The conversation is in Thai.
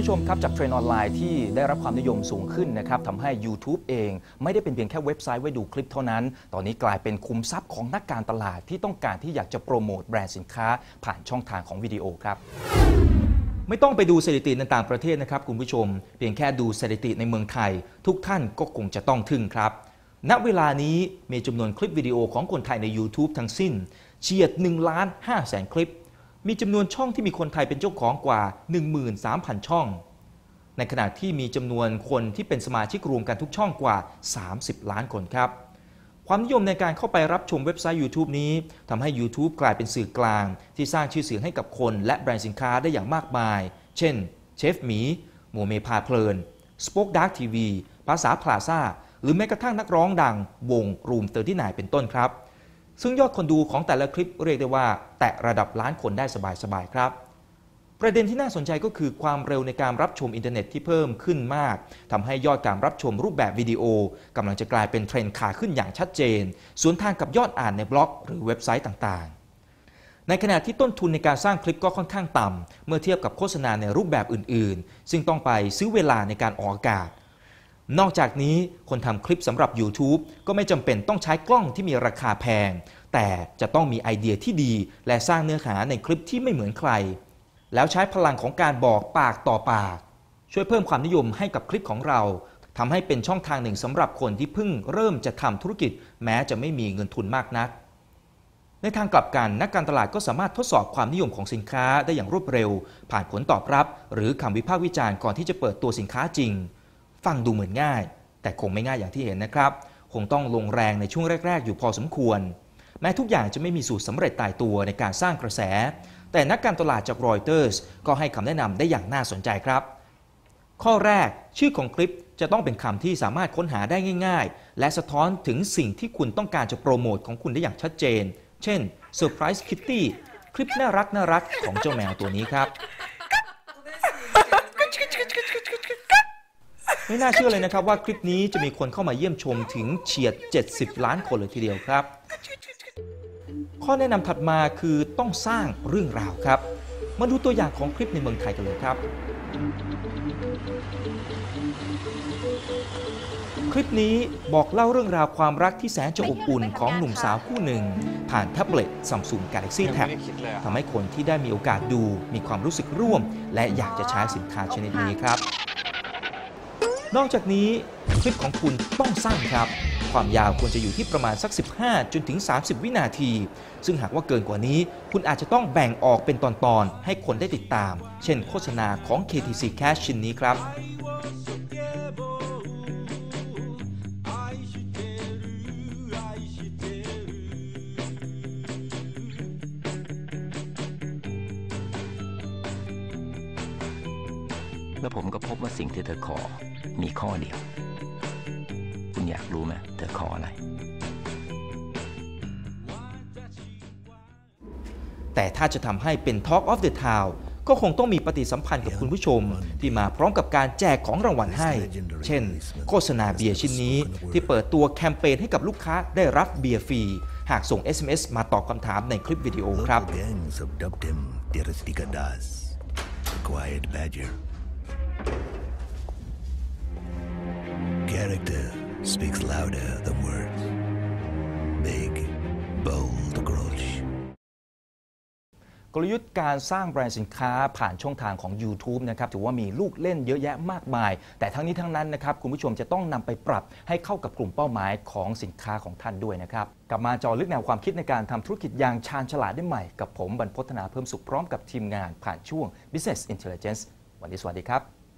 ผู้ชมครับจากเทรนด์ออนไลน์ที่ได้รับความนิยมสูงขึ้นนะครับทำให้ YouTube เอง ไม่ได้เป็นเพียงแค่เว็บไซต์ไว้ดูคลิปเท่านั้น ตอนนี้กลายเป็นคุมทรัพย์ของนักการตลาดที่ต้องการที่อยากจะโปรโมทแบรนด์สินค้า ผ่านช่องทางของวิดีโอครับ ไม่ต้องไปดูสถิติในต่างประเทศนะครับคุณผู้ชม เพียงแค่ดูสถิติในเมืองไทย ทุกท่านก็คงจะต้องทึ่งครับณเวลานี้มีจำนวนคลิปวิดีโอของคนไทยใน YouTube ทั้งสิ้นเฉียด1ล้าน5แสนคลิป มีจำนวนช่องที่มีคนไทยเป็นเจ้าของกว่า 13,000 ช่อง ในขณะที่มีจำนวนคนที่เป็นสมาชิกรวมกันทุกช่องกว่า 30 ล้านคนครับ ความนิยมในการเข้าไปรับชมเว็บไซต์ YouTube นี้ทำให้ YouTube กลายเป็นสื่อกลาง ที่สร้างชื่อเสียงให้กับคนและแบรนด์สินค้าได้อย่างมากมาย เช่น เชฟหมีโมเมพาเพลิน Spoke Dark TV ภาษาพลาซ่าหรือแม้กระทั่งนักร้องดังวงรูมเตอร์ที่ไหนเป็นต้นครับ ซึ่งยอดคนดูของแต่ละคลิปเรียกได้ว่า แตะระดับล้านคนได้สบายๆครับ ประเด็นที่น่าสนใจก็คือความเร็วในการรับชมอินเทอร์เน็ตที่เพิ่มขึ้นมากทำให้ยอดการรับชมรูปแบบวิดีโอกำลังจะกลายเป็นเทรนด์ขาขึ้นอย่างชัดเจน สวนทางกับยอดอ่านในบล็อกหรือเว็บไซต์ต่างๆ ในขณะที่ต้นทุนในการสร้างคลิปก็ค่อนข้างต่ำเมื่อเทียบกับโฆษณาในรูปแบบอื่นๆ ซึ่งต้องไปซื้อเวลาในการออกอากาศ นอกจากนี้คนทำคลิปสำหรับ YouTube ก็ไม่จำเป็นต้องใช้กล้องที่มีราคาแพง แต่จะต้องมีไอเดียที่ดี และสร้างเนื้อหาในคลิปที่ไม่เหมือนใคร แล้วใช้พลังของการบอกปากต่อปาก ช่วยเพิ่มความนิยมให้กับคลิปของเราทำให้เป็นช่องทางหนึ่งสำหรับคนที่เพิ่งเริ่มจะทำธุรกิจ แม้จะไม่มีเงินทุนมากนัก ในทางกลับกันนักการตลาดก็สามารถทดสอบความนิยมของสินค้าได้อย่างรวดเร็ว ผ่านผลตอบรับ หรือคำวิพากษ์วิจารณ์ก่อนที่จะเปิดตัวสินค้าจริง ฟังดูเหมือนง่าย แต่คงไม่ง่ายอย่างที่เห็นนะครับ คงต้องลงแรงในช่วงแรก ๆ อยู่พอสมควร แม้ทุกอย่างจะไม่มีสูตรสำเร็จตายตัวในการสร้างกระแส แต่นักการตลาดจากรอยเตอร์สก็ให้คำแนะนำได้อย่างน่าสนใจครับ ข้อแรกชื่อของคลิปจะต้องเป็นคำที่สามารถค้นหาได้ง่าย ๆ และสะท้อนถึงสิ่งที่คุณต้องการจะโปรโมทของคุณได้อย่างชัดเจน เช่น Surprise Kitty คลิปน่ารักน่ารักของเจ้าแมวตัวนี้ครับ ไม่น่าเชื่อเลยนะครับว่าคลิปนี้จะมีคนเข้ามาเยี่ยมชมถึงเฉียด 70 ล้านคนเลยทีเดียวครับ ข้อแนะนำถัดมาคือต้องสร้างเรื่องราวครับ มาดูตัวอย่างของคลิปในเมืองไทยกันเลยครับ คลิปนี้บอกเล่าเรื่องราวความรักที่แสนจะอบอุ่นของหนุ่มสาวคู่หนึ่ง ผ่านแท็บเล็ต Samsung Galaxy Tab ทำให้คนที่ได้มีโอกาสดูมีความรู้สึกร่วม และอยากจะใช้สินค้าชนิดนี้ครับ นอกจากนี้คลิปของคุณต้องสั้นครับ ความยาวควรจะอยู่ที่ประมาณสัก 15 จนถึง 30 วินาที ซึ่งหากว่าเกินกว่านี้ คุณอาจจะต้องแบ่งออกเป็นตอนๆ ให้คนได้ติดตาม เช่นโฆษณาของ KTC Cash ชิ้นนี้ครับ แล้วผมก็พบว่าสิ่งที่เธอขอ มีข้อเดียว คุณอยากรู้ไหมเธอขออะไร แต่ถ้าจะทำให้เป็น Talk of the Town ก็คงต้องมีปฏิสัมพันธ์กับคุณผู้ชม ที่มาพร้อมกับการแจกของรางวัลให้ เช่น โฆษณาเบียร์ชิ้นนี้ ที่เปิดตัวแคมเปญให้กับลูกค้าได้รับเบียร์ฟรี หากส่ง SMS มาตอบคำถามในคลิปวิดีโอครับ Local gangs have dubbed him Tirastika Das, the Quiet Badger. Character speaks louder than words. Big, bold approach. กลยุทธ์การสร้างแบรนด์สินค้าผ่านช่องทางของ YouTube นะครับถือว่ามีลูกเล่นเยอะแยะมากมาย แต่ทั้งนี้ทั้งนั้นนะครับคุณผู้ชมจะต้องนำไปปรับให้เข้ากับกลุ่มเป้าหมายของสินค้าของท่านด้วยนะครับกลับมาเจอลึกแนวความคิดในการทำธุรกิจอย่างชาญฉลาดได้ใหม่ กับผมบรรพฒนาเพิ่มสุขพร้อมกับทีมงานผ่านช่วง Business Intelligence วันนี้สวัสดีครับ